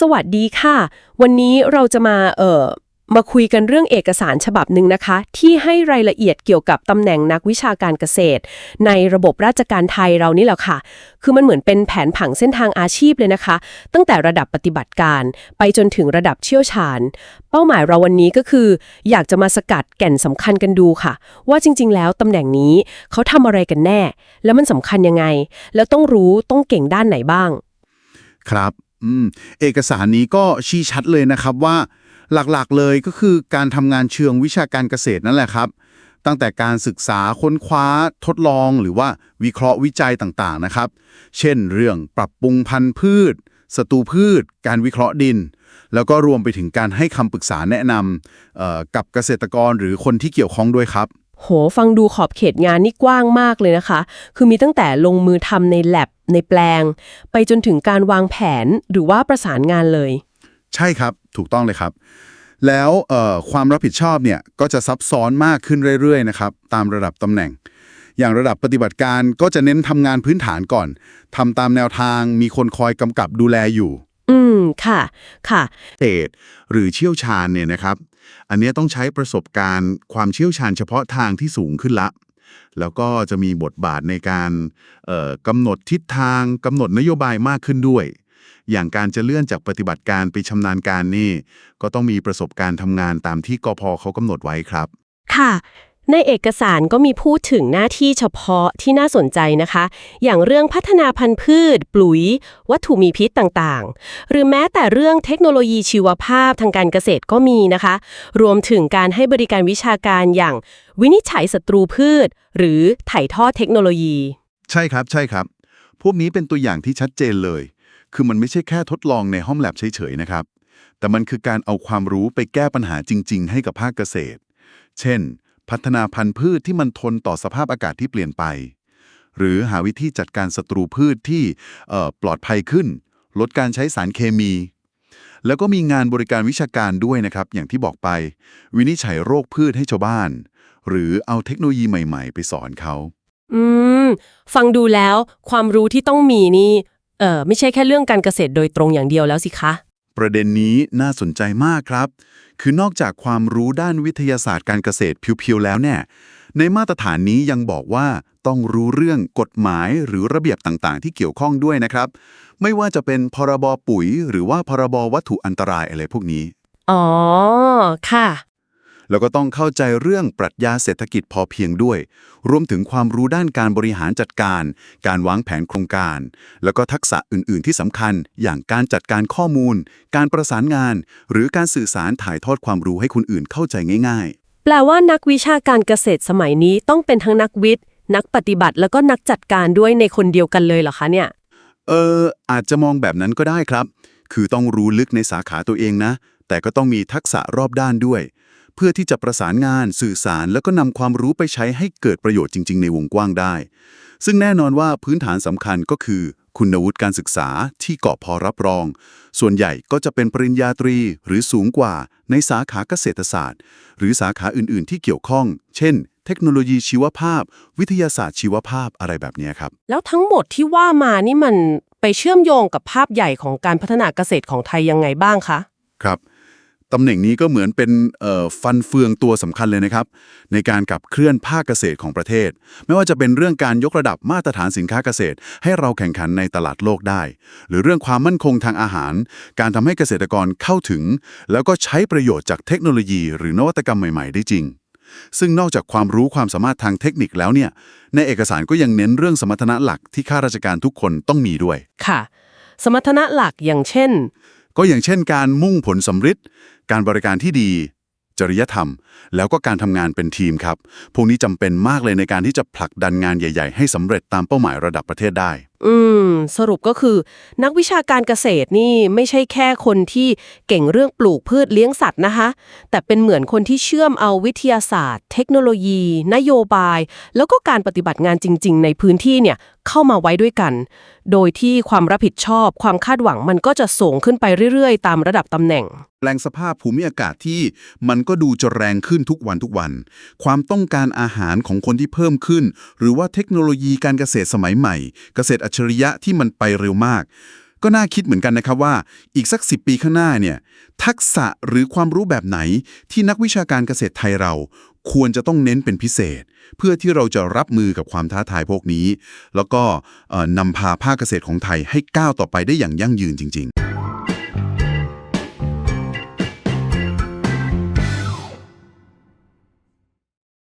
สวัสดีค่ะ วันนี้เราจะมาเอ่อมาคุยกันเรื่องเอกสารฉบับหนึ่งนะคะ ที่ให้รายละเอียดเกี่ยวกับตำแหน่งนักวิชาการเกษตร ในระบบราชการไทยเรานี่แหละค่ะ คือมันเหมือนเป็นแผนผังเส้นทางอาชีพเลยนะคะ ตั้งแต่ระดับปฏิบัติการ ไปจนถึงระดับเชี่ยวชาญ เป้าหมายเราวันนี้ก็คือ อยากจะมาสกัดแก่นสำคัญกันดูค่ะ ว่าจริง ๆ แล้วตำแหน่งนี้เขาทำอะไรกันแน่ แล้วมันสำคัญยังไง แล้วต้องรู้ต้องเก่งด้านไหนบ้าง ครับ อืมเอกสารนี้ก็ชี้ชัดเลยนะครับว่าหลักๆเลยก็คือการทำงานเชิงวิชาการเกษตรนั่นแหละครับ ตั้งแต่การศึกษาค้นคว้าทดลองหรือว่าวิเคราะห์วิจัยต่างๆนะครับ เช่น เรื่องปรับปรุงพันธุ์พืชศัตรูพืช การวิเคราะห์ดิน แล้วก็รวมไปถึงการให้คำปรึกษาแนะนำกับเกษตรกรหรือคนที่เกี่ยวข้องด้วยครับ โห ฟังดูขอบเขตงานนี่กว้างมากเลยนะคะ คือมีตั้งแต่ลงมือทำในแลบในแปลง ไปจนถึงการวางแผนหรือว่าประสานงานเลย ใช่ครับ ถูกต้องเลยครับ แล้วความรับผิดชอบเนี่ยก็จะซับซ้อนมากขึ้นเรื่อยๆนะครับ ตามระดับตำแหน่ง อย่างระดับปฏิบัติการก็จะเน้นทำงานพื้นฐานก่อนทำตามแนวทางมีคนคอยกำกับดูแลอยู่ อืม ค่ะ ค่ะ เศษหรือเชี่ยวชาญเนี่ยนะครับ อันเนี้ยต้องใช้ประสบการณ์ความเชี่ยวชาญเฉพาะทางที่สูงขึ้นละ แล้วก็จะมีบทบาทในการเอ่อกำหนดทิศทางกำหนดนโยบายมากขึ้นด้วย อย่างการจะเลื่อนจากปฏิบัติการไปชำนาญการนี่ ก็ต้องมีประสบการณ์ทำงานตามที่กพเขากำหนดไว้ครับ ค่ะ ในเอกสารก็มีพูดถึงหน้าที่เฉพาะที่น่าสนใจนะคะ อย่างเรื่องพัฒนาพันธุ์พืชปุ๋ยวัตถุมีพิษต่างๆ หรือแม้แต่เรื่องเทคโนโลยีชีวภาพทางการเกษตรก็มีนะคะ รวมถึงการให้บริการวิชาการอย่างวินิจฉัยศัตรูพืช หรือถ่ายทอดเทคโนโลยี ใช่ครับใช่ครับ พวกนี้เป็นตัวอย่างที่ชัดเจนเลย คือมันไม่ใช่แค่ทดลองในห้องแลบเฉยๆนะครับ แต่มันคือการเอาความรู้ไปแก้ปัญหาจริง ๆ ให้กับภาคเกษตร เช่น พัฒนาพันธุ์พืชที่มันทนต่อสภาพอากาศที่เปลี่ยนไป หรือหาวิธีจัดการศัตรูพืชที่ปลอดภัยขึ้น ลดการใช้สารเคมี แล้วก็มีงานบริการวิชาการด้วยนะครับ อย่างที่บอกไป วินิจฉัยโรคพืชให้ชาวบ้าน หรือเอาเทคโนโลยีใหม่ ๆ ไปสอนเขา อืม ฟังดูแล้วความรู้ที่ต้องมีนี่เออไม่ใช่แค่เรื่องการเกษตรโดยตรงอย่างเดียวแล้วสิคะ ประเด็นนี้น่าสนใจมากครับ คือนอกจากความรู้ด้านวิทยาศาสตร์การเกษตรเพียวๆแล้วเนี่ย ในมาตรฐานนี้ยังบอกว่าต้องรู้เรื่องกฎหมายหรือระเบียบต่างๆ ที่เกี่ยวข้องด้วยนะครับ ไม่ว่าจะเป็นพรบปุ๋ย หรือว่าพรบวัตถุอันตรายอะไรพวกนี้ อ๋อ ค่ะ แล้วก็ต้องเข้าใจเรื่องปรัชญาเศรษฐกิจพอเพียงด้วย รวมถึงความรู้ด้านการบริหารจัดการ การวางแผนโครงการ แล้วก็ทักษะอื่น ๆ ที่สำคัญ อย่างการจัดการข้อมูล การประสานงาน หรือการสื่อสารถ่ายทอดความรู้ให้คนอื่นเข้าใจง่ายแปลว่านักวิชาการเกษตรสมัยนี้ต้องเป็นทั้งนักวิทย์ นักปฏิบัติแล้วก็นักจัดการด้วยในคนเดียวกันเลยเหรอคะเนี่ยๆเออ อาจจะมองแบบนั้นก็ได้ครับ คือต้องรู้ลึกในสาขาตัวเองนะ แต่ก็ต้องมีทักษะรอบด้านด้วย เพื่อที่จะประสานงาน สื่อสาร แล้วก็นำความรู้ไปใช้ให้เกิดประโยชน์จริง ๆ ในวงกว้างได้ ซึ่งแน่นอนว่าพื้นฐานสำคัญก็คือ คุณวุฒิการศึกษาที่เกาะพอรับรอง ส่วนใหญ่ก็จะเป็นปริญญาตรีหรือสูงกว่าในสาขาเกษตรศาสตร์ หรือสาขาอื่น ๆ ที่เกี่ยวข้อง เช่น เทคโนโลยีชีวภาพ วิทยาศาสตร์ชีวภาพอะไรแบบเนี้ยครับ แล้วทั้งหมดที่ว่ามานี่มันไปเชื่อมโยงกับภาพใหญ่ของการพัฒนาเกษตรของไทยยังไงบ้างคะ ครับ ตำแหน่งนี้ก็เหมือนเป็นฟันเฟืองตัวสำคัญเลยนะครับ ในการขับเคลื่อนภาคเกษตรของประเทศ ไม่ว่าจะเป็นเรื่องการยกระดับมาตรฐานสินค้าเกษตร ให้เราแข่งขันในตลาดโลกได้ หรือเรื่องความมั่นคงทางอาหาร การทำให้เกษตรกรเข้าถึง แล้วก็ใช้ประโยชน์จากเทคโนโลยี หรือนวัตกรรมใหม่ๆ ได้จริง ซึ่งนอกจากความรู้ความสามารถทางเทคนิคแล้วเนี่ยในเอกสารก็ยังเน้นเรื่องสมรรถนะหลักที่ข้าราชการทุกคนต้องมีด้วยค่ะ สมรรถนะหลักอย่างเช่น ก็อย่างเช่นการมุ่งผลสำฤทธิ์การบริการที่ดี จริยธรรม แล้วก็การทำงานเป็นทีมครับ พวกนี้จำเป็นมากเลยในการที่จะผลักดันงานใหญ่ ๆ ให้สำเร็จตามเป้าหมายระดับประเทศได้อืม สรุปก็คือ นักวิชาการเกษตรนี่ไม่ใช่แค่คนที่เก่งเรื่องปลูกพืชเลี้ยงสัตว์นะคะ แต่เป็นเหมือนคนที่เชื่อมเอาวิทยาศาสตร์ เทคโนโลยี นโยบาย แล้วก็การปฏิบัติงานจริง ๆ ในพื้นที่เนี่ยเข้ามาไว้ด้วยกัน โดยที่ความรับผิดชอบ ความคาดหวังมันก็จะสูงขึ้นไปเรื่อยๆ ตามระดับตำแหน่ง แปลงสภาพภูมิอากาศที่มันก็ดูจะแรงขึ้นทุกวันทุกวัน ความต้องการอาหารของคนที่เพิ่มขึ้น หรือว่าเทคโนโลยีการเกษตรสมัยใหม่ เกษตรอัจฉริยะที่มันไปเร็วมาก ก็น่าคิดเหมือนกันนะครับว่า อีกสัก 10 ปีข้างหน้าเนี่ยทักษะหรือความรู้แบบไหนที่นักวิชาการเกษตรไทยเรา ควรจะต้องเน้นเป็นพิเศษ เพื่อที่เราจะรับมือกับความท้าทายพวกนี้ แล้วก็นำพาภาคเกษตรของไทยให้ก้าวต่อไปได้อย่างยั่งยืนจริง ๆ